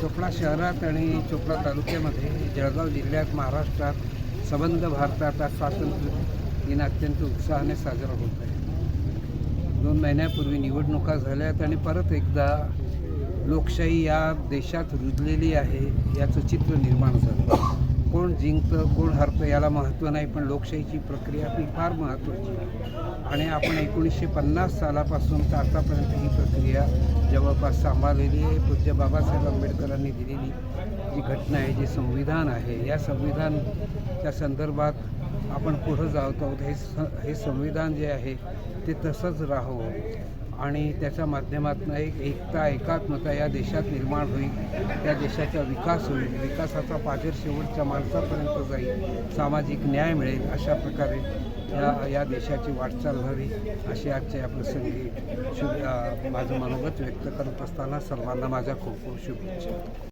चोपडा शहरात आणि चोपडा तालुक्यामध्ये जळगाव जिल्ह्यात महाराष्ट्रात संबंध भारताचा स्वातंत्र्य दिन अत्यंत उत्साहाने साजरा होत आहे. दोन महिन्यापूर्वी निवडणुका झाल्यात आणि परत एकदा लोकशाही या देशात रुजलेली आहे याचं चित्र निर्माण झालं. कोण जिंकतं कोण हरतं याला महत्त्व नाही पण लोकशाहीची प्रक्रिया ही फार महत्त्वाची आहे. आणि आपण एकोणीसशे पन्नास सालापासून तर आतापर्यंत ही प्रक्रिया जवळपास सांभाळलेली आहे. पूज्य बाबासाहेब आंबेडकरांनी दिलेली जी घटना आहे जे संविधान आहे या संविधानच्या संदर्भात आपण पुढं जात आहोत हे स हे संविधान जे आहे ते तसंच राहावं. आणि त्याच्या माध्यमातून एक एकता एकात्मता या देशात निर्माण होईल. त्या देशाचा विकास होईल. विकासाचा पाजर शेवटच्या माणसापर्यंत जाईल. सामाजिक न्याय मिळेल अशा प्रकारे या या देशाची वाटचाल व्हावी अशी आजच्या या प्रसंगी शुभ माझं मनोगत व्यक्त करत असताना सर्वांना माझ्या खूप खूप शुभेच्छा.